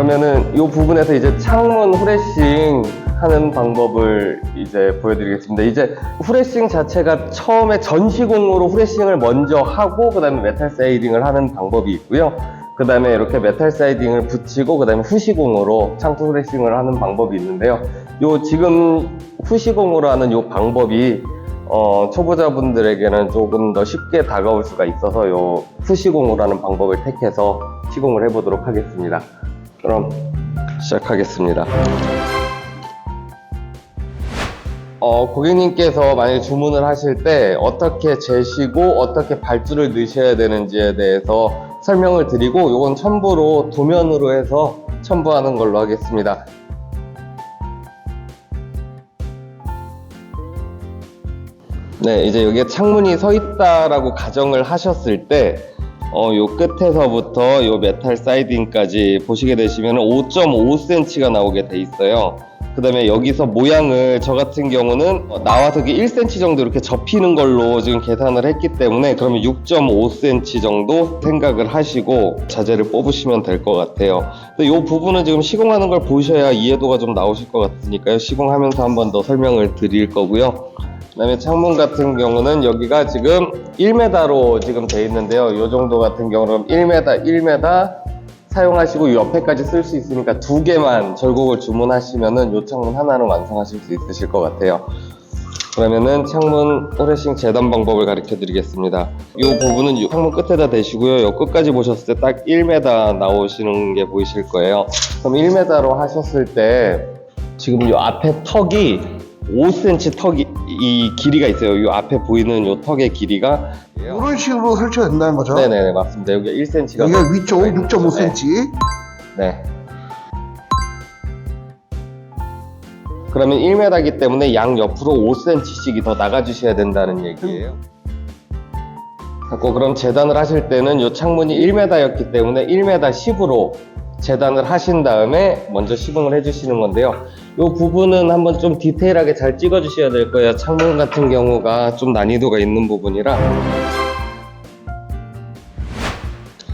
자 그러면은 이 부분에서 이제 창문 후레싱 하는 방법을 이제 보여드리겠습니다. 이제 후레싱 자체가 처음에 전시공으로 후레싱을 먼저 하고 그 다음에 메탈 사이딩을 하는 방법이 있고요. 그 다음에 이렇게 메탈 사이딩을 붙이고 그 다음에 후시공으로 창문 후레싱을 하는 방법이 있는데요. 요 지금 후시공으로 하는 요 방법이 어, 초보자분들에게는 조금 더 쉽게 다가올 수가 있어서 요 후시공으로 하는 방법을 택해서 시공을 해보도록 하겠습니다. 그럼 시작하겠습니다. 어, 고객님께서 만약에 주문을 하실 때 어떻게 재시고 어떻게 발주를 넣으셔야 되는지에 대해서 설명을 드리고 이건 첨부로 도면으로 해서 첨부하는 걸로 하겠습니다. 네, 이제 여기에 창문이 서 있다라고 가정을 하셨을 때, 어, 요 끝에서부터 요 메탈 사이딩까지 보시게 되시면 5.5cm가 나오게 돼 있어요. 그 다음에 여기서 모양을 저 같은 경우는 어, 나와서 1cm 정도 이렇게 접히는 걸로 지금 계산을 했기 때문에 그러면 6.5cm 정도 생각을 하시고 자재를 뽑으시면 될 것 같아요. 이 부분은 지금 시공하는 걸 보셔야 이해도가 좀 나오실 것 같으니까요. 시공하면서 한 번 더 설명을 드릴 거고요. 그다음에 창문 같은 경우는 여기가 지금 1m로 지금 돼 있는데요. 이 정도 같은 경우는 1m, 1m 사용하시고 이 옆에까지 쓸 수 있으니까 두 개만 절곡을 주문하시면은 이 창문 하나는 완성하실 수 있으실 것 같아요. 그러면은 창문 오레싱 재단 방법을 가르쳐 드리겠습니다. 이 부분은 이 창문 끝에다 대시고요. 이 끝까지 보셨을 때 딱 1m 나오시는 게 보이실 거예요. 그럼 1m로 하셨을 때 지금 이 앞에 턱이 5cm 턱이 이 길이가 있어요. 이 앞에 보이는 이 턱의 길이가 이런 식으로 설치가 된다는 거죠. 네네 맞습니다. 여기가 1cm가 여기가 위쪽 6.5cm. 네. 그러면 1m이기 때문에 양 옆으로 5cm씩이 더 나가주셔야 된다는 얘기예요. 자꾸 그럼 재단을 하실 때는 이 창문이 1m였기 때문에 1m 10으로 재단을 하신 다음에 먼저 시공을 해주시는 건데요. 이 부분은 한번 좀 디테일하게 잘 찍어 주셔야 될 거예요. 창문 같은 경우가 좀 난이도가 있는 부분이라.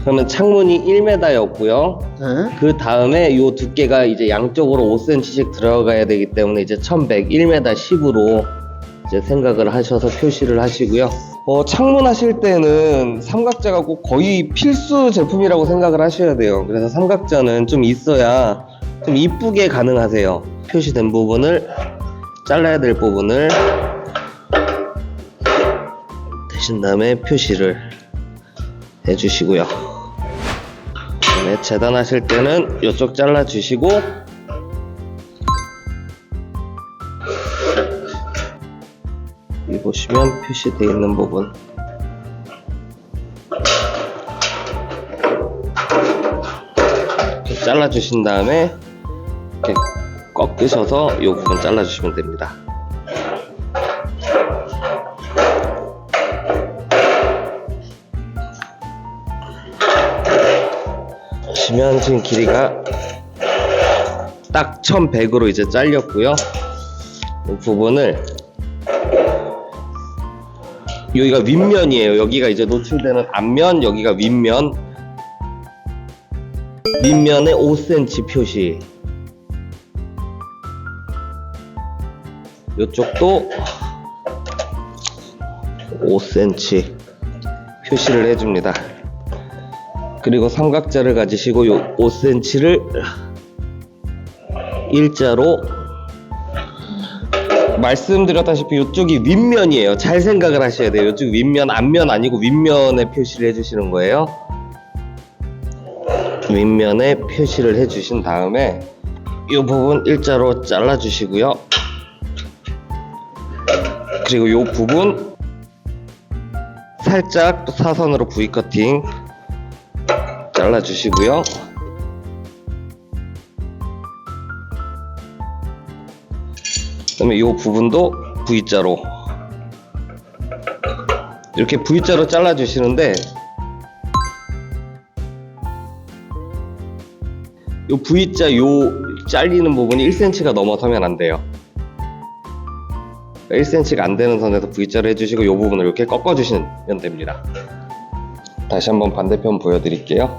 그러면 창문이 1m였고요. 네. 그 다음에 이 두께가 이제 양쪽으로 5cm씩 들어가야 되기 때문에 이제 1100, 1m 10으로 이제 생각을 하셔서 표시를 하시고요. 어, 창문 하실 때는 삼각자가 꼭 거의 필수 제품이라고 생각을 하셔야 돼요. 그래서 삼각자는 좀 있어야 좀 이쁘게 가능하세요. 표시된 부분을 잘라야 될 부분을 대신 다음에 표시를 해주시고요. 그다음에 재단하실 때는 이쪽 잘라 주시고 여기 보시면 표시되어 있는 부분 이렇게 잘라 주신 다음에 이렇게 꺾으셔서 이 부분 잘라 주시면 됩니다. 지금 길이가 딱 1100으로 이제 잘렸고요. 이 부분을 여기가 윗면이에요. 여기가 이제 노출되는 앞면, 여기가 윗면. 윗면에 5cm 표시. 이쪽도 5cm 표시를 해줍니다. 그리고 삼각자를 가지시고 요 5cm를 일자로 말씀드렸다시피 이쪽이 윗면이에요. 잘 생각을 하셔야 돼요. 이쪽 윗면, 앞면 아니고 윗면에 표시를 해주시는 거예요. 윗면에 표시를 해주신 다음에 이 부분 일자로 잘라주시고요. 그리고 이 부분 살짝 또 사선으로 V 커팅 잘라주시고요. 그다음에 이 부분도 V자로 이렇게 V자로 잘라주시는데 이 V자 요 잘리는 부분이 1cm가 넘어서면 안 돼요. 1cm가 안 되는 선에서 V자를 해주시고 이 부분을 이렇게 꺾어주시면 됩니다. 다시 한번 반대편 보여드릴게요.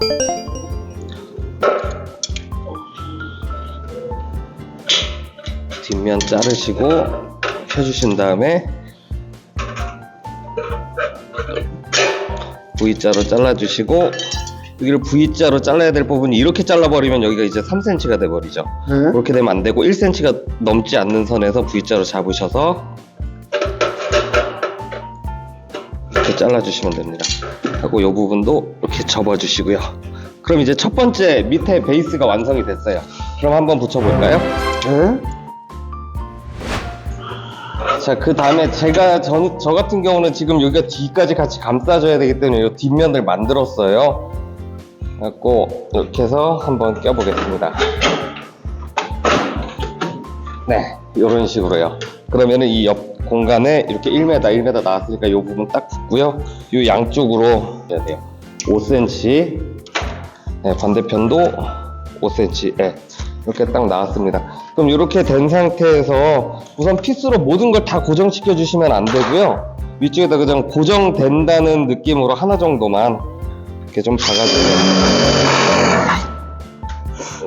뒷면 자르시고 펴주신 다음에 V자로 잘라주시고 여기를 V자로 잘라야 될 부분이 이렇게 잘라버리면 여기가 이제 3cm가 돼버리죠. 네. 그렇게 되면 안 되고 1cm가 넘지 않는 선에서 V자로 잡으셔서 이렇게 잘라주시면 됩니다. 하고 이 부분도 이렇게 접어주시고요. 그럼 이제 첫 번째 밑에 베이스가 완성이 됐어요. 그럼 한번 붙여볼까요? 네. 자, 그 다음에 제가 저, 저 같은 경우는 지금 여기가 뒤까지 같이 감싸줘야 되기 때문에 이 뒷면을 만들었어요. 그래갖고 이렇게 해서 한번 껴보겠습니다. 네, 이런 식으로요. 그러면은 이 옆 공간에 이렇게 1m, 1m 나왔으니까 이 부분 딱 붙고요. 이 양쪽으로 해야 돼요. 5cm, 네, 반대편도 5cm, 네, 이렇게 딱 나왔습니다. 그럼 이렇게 된 상태에서 우선 피스로 모든 걸 다 고정시켜 주시면 안 되고요. 위쪽에다 그냥 고정된다는 느낌으로 하나 정도만 이렇게 좀 박아주세요.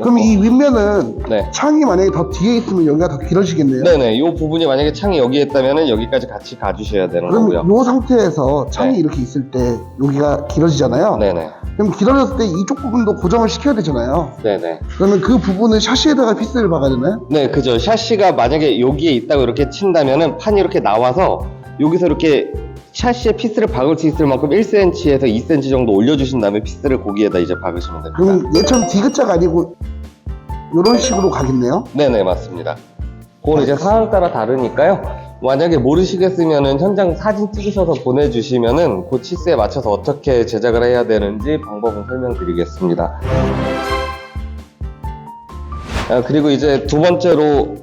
그럼 이 윗면은 네. 창이 만약에 더 뒤에 있으면 여기가 더 길어지겠네요. 네네, 이 부분이 만약에 창이 여기에 있다면 여기까지 같이 가주셔야 되는 그럼 거고요. 이 상태에서 창이 네. 이렇게 있을 때 여기가 길어지잖아요. 네네, 그럼 길어졌을 때 이쪽 부분도 고정을 시켜야 되잖아요. 네네. 그러면 그 부분은 샤시에다가 피스를 박아야 되나요? 네, 그죠. 샤시가 만약에 여기에 있다고 이렇게 친다면은 판이 이렇게 나와서 여기서 이렇게 샤시에 피스를 박을 수 있을 만큼 1cm에서 2cm 정도 올려주신 다음에 피스를 거기에다 이제 박으시면 됩니다. 그럼 얘처럼 디귿자가 아니고 이런 식으로 가겠네요. 네네, 맞습니다. 그건 이제 상황 따라 다르니까요. 만약에 모르시겠으면은 현장 사진 찍으셔서 보내주시면은 그 치스에 맞춰서 어떻게 제작을 해야 되는지 방법은 설명드리겠습니다. 아, 그리고 이제 두 번째로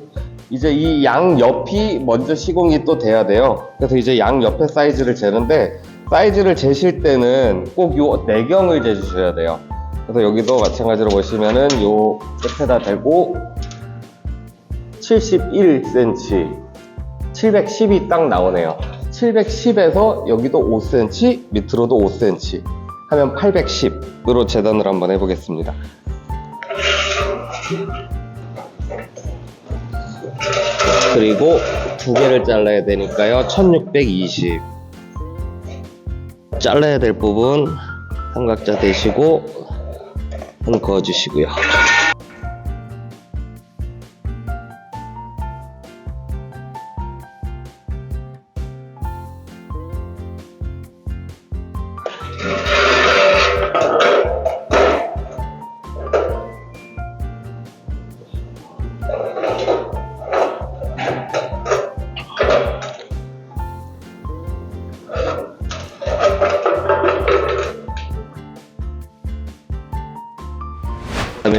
이제 이 양 옆이 먼저 시공이 또 돼야 돼요. 그래서 이제 양 옆에 사이즈를 재는데 사이즈를 재실 때는 꼭 요 내경을 재주셔야 돼요. 그래서 여기도 마찬가지로 보시면은 요 끝에다 대고 71cm, 710이 딱 나오네요. 710에서 여기도 5cm, 밑으로도 5cm 하면 810으로 재단을 한번 해보겠습니다. 그리고 두 개를 잘라야 되니까요. 1620. 잘라야 될 부분 삼각자 대시고 한 그어주시고요.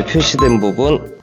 표시된 부분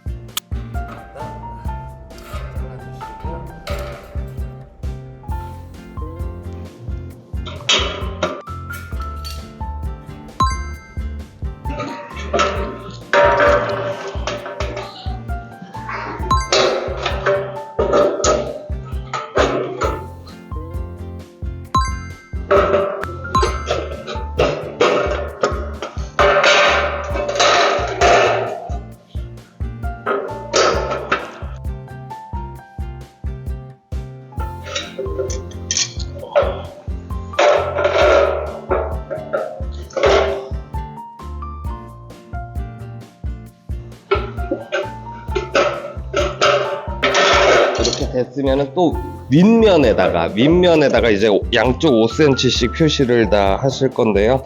됐으면은 또 윗면에다가 윗면에다가 이제 양쪽 5cm씩 표시를 다 하실 건데요.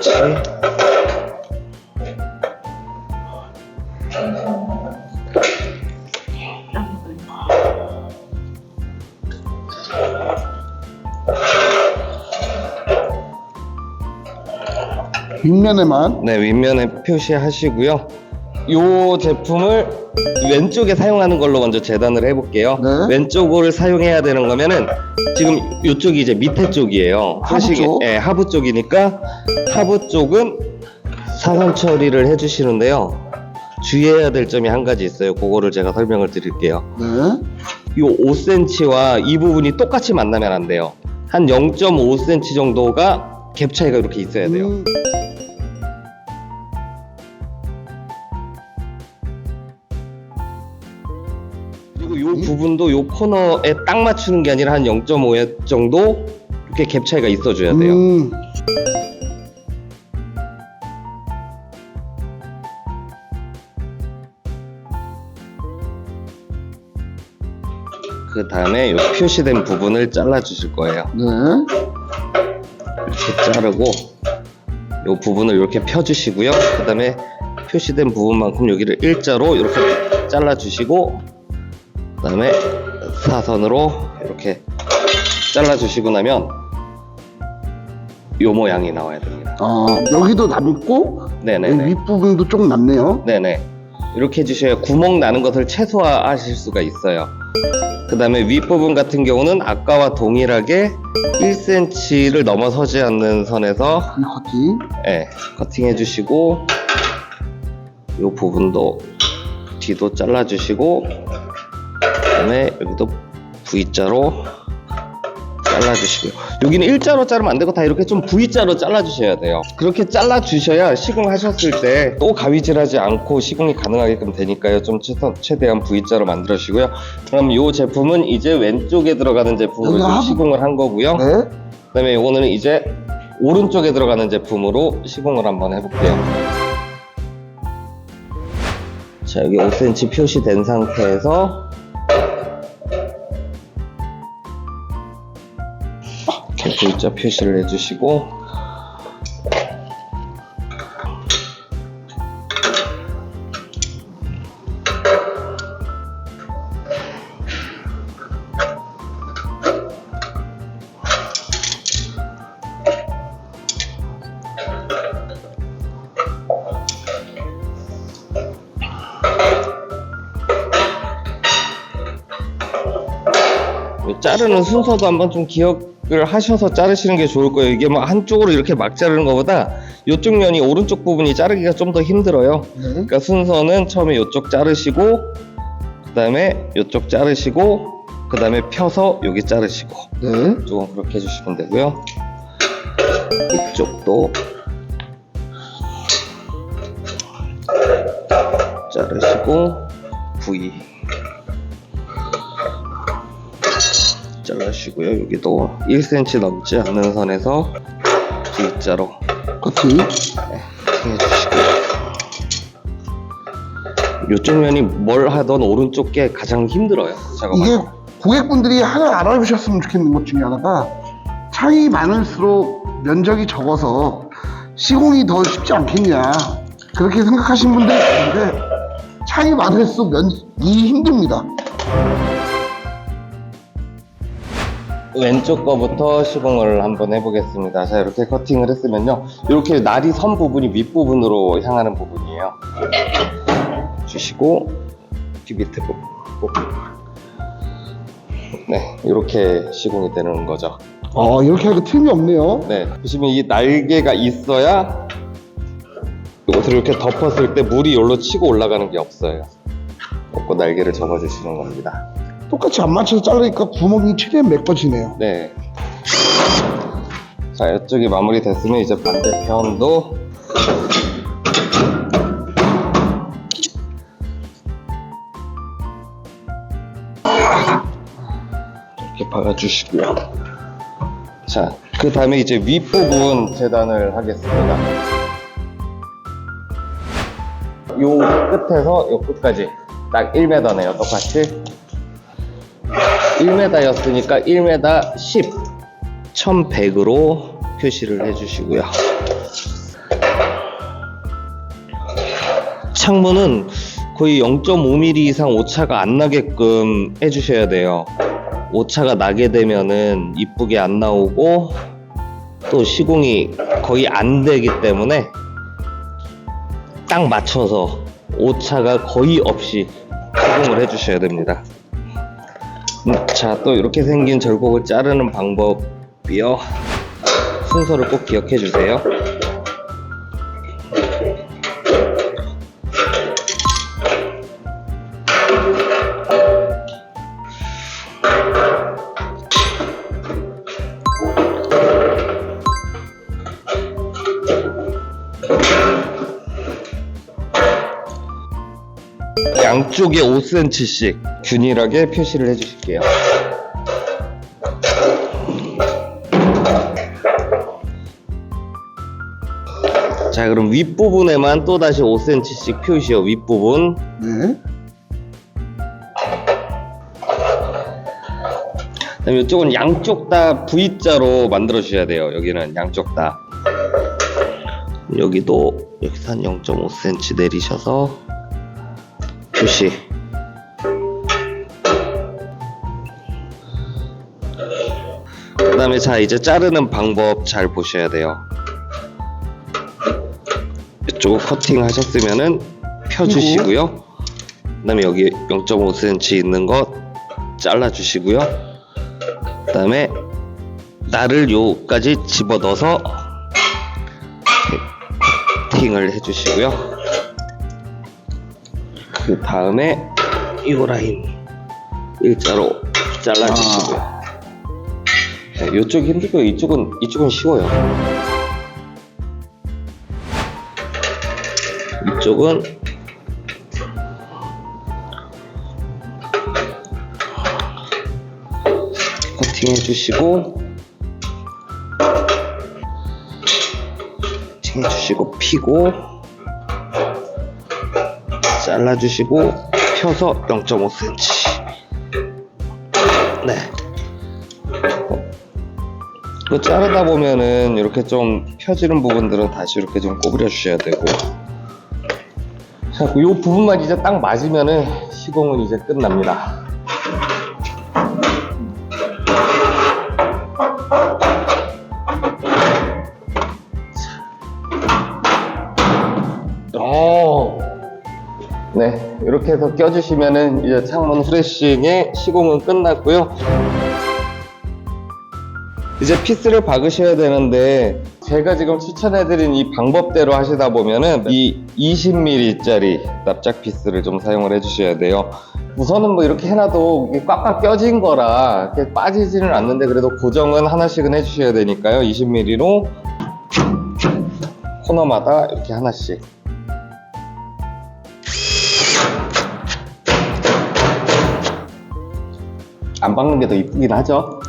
5cm. 윗면에만 네, 윗면에 표시하시고요. 이 제품을 왼쪽에 사용하는 걸로 먼저 재단을 해볼게요. 네. 왼쪽을 사용해야 되는 거면은 지금 이쪽이 이제 밑에 쪽이에요. 하부 쪽? 예, 하부 쪽이니까 하부 쪽은 사선 처리를 해주시는데요. 주의해야 될 점이 한 가지 있어요. 그거를 제가 설명을 드릴게요. 네. 이 5cm와 이 부분이 똑같이 만나면 안 돼요. 한 0.5cm 정도가 갭 차이가 이렇게 있어야 돼요. 음, 부분도 요 코너에 딱 맞추는 게 아니라 한 0.5 정도 이렇게 갭 차이가 있어줘야 돼요. 음, 그 다음에 요 표시된 부분을 잘라 주실 거예요. 네. 이렇게 자르고 요 부분을 이렇게 펴주시고요. 그 다음에 표시된 부분만큼 여기를 일자로 이렇게 잘라 주시고 그 다음에 사선으로 이렇게 잘라 주시고 나면 요 모양이 나와야 됩니다. 어, 여기도 남고 네네네. 여기 윗부분도 좀 남네요. 네네. 이렇게 해주셔야 구멍 나는 것을 최소화하실 수가 있어요. 그 다음에 윗부분 같은 경우는 아까와 동일하게 1cm를 넘어서지 않는 선에서 이 커팅. 예, 커팅 해주시고 이 부분도 뒤도 잘라주시고 그 다음에 여기도 V자로 잘라주시고요. 여기는 일자로 자르면 안 되고 다 이렇게 좀 V자로 잘라주셔야 돼요. 그렇게 잘라주셔야 시공하셨을 때 또 가위질하지 않고 시공이 가능하게끔 되니까요. 좀 최선, 최대한 V자로 만들어주시고요. 그럼 이 제품은 이제 왼쪽에 들어가는 제품으로 좀 시공을 한 거고요. 네. 그다음에 이거는 이제 오른쪽에 들어가는 제품으로 시공을 한번 해볼게요. 자 여기 5cm 표시된 상태에서 V자 표시를 해주시고. 이 자르는 순서도 한번 좀 기억 을 하셔서 자르시는 게 좋을 거예요. 이게 뭐 한쪽으로 이렇게 막 자르는 것보다 이쪽 면이 오른쪽 부분이 자르기가 좀 더 힘들어요. 네. 그러니까 순서는 처음에 이쪽 자르시고 그 다음에 이쪽 자르시고 그 다음에 펴서 여기 자르시고 네. 조금 그렇게 해주시면 되고요. 이쪽도 자르시고 V 잘라주시고요. 여기도 1cm 넘지 않는 선에서 V자로 커팅. 해주시고요. 이쪽 면이 뭘 하던 오른쪽 게 가장 힘들어요. 작업하기. 이게 고객분들이 하나 알아보셨으면 좋겠는 것 중에 하나가 차이 많을수록 면적이 적어서 시공이 더 쉽지 않겠냐 그렇게 생각하시는 분들이 있는데 차이 많을수록 면이 힘듭니다. 왼쪽 거부터 시공을 한번 해보겠습니다. 자, 이렇게 커팅을 했으면요. 이렇게 날이 선 부분이 윗부분으로 향하는 부분이에요. 주시고, 뒤 밑에 부분. 네, 이렇게 시공이 되는 거죠. 어 이렇게 하니까 틈이 없네요. 네, 보시면 이 날개가 있어야 이것을 이렇게 덮었을 때 물이 여기로 치고 올라가는 게 없어요. 없고 날개를 접어주시는 겁니다. 똑같이 안 맞춰서 자르니까 구멍이 최대한 메꿔지네요. 네. 자, 이쪽이 마무리 됐으면 이제 반대편도 이렇게 박아주시고요. 자, 그 다음에 이제 윗부분 재단을 하겠습니다. 요 끝에서 요 끝까지 딱 1m네요, 똑같이. 1m였으니까 1m 10, 1100으로 표시를 해주시고요. 창문은 거의 0.5mm 이상 오차가 안 나게끔 해주셔야 돼요. 오차가 나게 되면은 이쁘게 안 나오고 또 시공이 거의 안 되기 때문에 딱 맞춰서 오차가 거의 없이 시공을 해주셔야 됩니다. 음, 자, 또 이렇게 생긴 절곡을 자르는 방법이요. 순서를 꼭 기억해 주세요. 양쪽에 5cm씩 균일하게 표시를 해주실게요. 자, 그럼 윗부분에만 또다시 5cm씩 표시요, 윗부분. 네. 그다음에 이쪽은 양쪽 다 V자로 만들어 주셔야 돼요. 여기는 양쪽 다. 여기도 여기서 한 0.5cm 내리셔서 표시. 그 다음에 자 이제 자르는 방법 잘 보셔야 돼요. 이쪽 커팅 하셨으면은 펴주시고요. 그 다음에 여기 0.5cm 있는 거 잘라 주시고요. 그 다음에 날을 요까지 집어 넣어서 커팅을 해주시고요. 그 다음에 요 라인 일자로 잘라주시고요. 네, 이쪽이 힘들고요. 이쪽은 이쪽은 쉬워요. 이쪽은 커팅 해 주시고 커팅 해주시고 피고 잘라주시고 펴서 0.5cm 네. 이거 자르다 보면은 이렇게 좀 펴지는 부분들은 다시 이렇게 좀 꼬부려 주셔야 되고. 자, 이 부분만 이제 딱 맞으면은 시공은 이제 끝납니다. 이렇게 해서 껴주시면은 이제 창문 후레싱의 시공은 끝났고요. 이제 피스를 박으셔야 되는데 제가 지금 추천해드린 이 방법대로 하시다 보면은 이 20mm짜리 납작 피스를 좀 사용을 해주셔야 돼요. 우선은 뭐 이렇게 해놔도 꽉꽉 껴진 거라 빠지지는 않는데 그래도 고정은 하나씩은 해주셔야 되니까요. 20mm로 코너마다 이렇게 하나씩 안 박는 게 더 이쁘긴 하죠.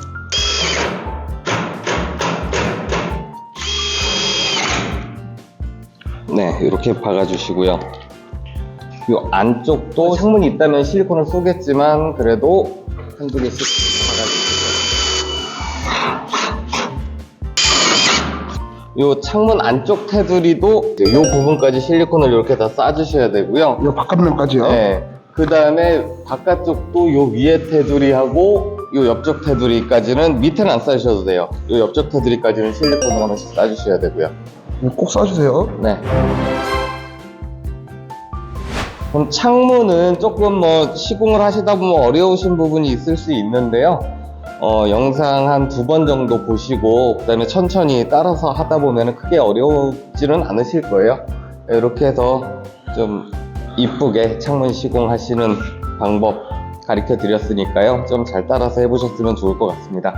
네, 이렇게 박아주시고요. 이 안쪽도 창문이 있다면 실리콘을 쏘겠지만 그래도 한두 개씩 박아주시고요. 이 창문 안쪽 테두리도 이 부분까지 실리콘을 이렇게 다 싸주셔야 되고요. 이 바깥면까지요. 네. 그 다음에 바깥쪽도 요 위에 테두리하고 요 옆쪽 테두리까지는 밑에는 안 싸주셔도 돼요. 요 옆쪽 테두리까지는 실리콘을 하나씩 싸주셔야 되고요. 꼭 써주세요. 네. 그럼 창문은 조금 뭐 시공을 하시다 보면 어려우신 부분이 있을 수 있는데요. 어, 영상 한 두 번 정도 보시고 그다음에 천천히 따라서 하다 보면 크게 어려우지는 않으실 거예요. 이렇게 해서 좀 이쁘게 창문 시공하시는 방법 가르쳐 드렸으니까요. 좀 잘 따라서 해보셨으면 좋을 것 같습니다.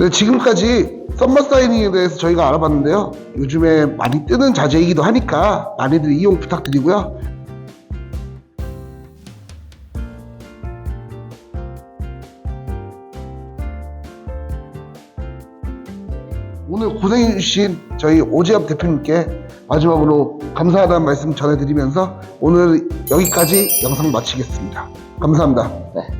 네, 지금까지 썸머 사이닝에 대해서 저희가 알아봤는데요. 요즘에 많이 뜨는 자재이기도 하니까 많이들 이용 부탁드리고요. 오늘 고생해주신 저희 오지압 대표님께 마지막으로 감사하다는 말씀 전해드리면서 오늘 여기까지 영상 마치겠습니다. 감사합니다. 네,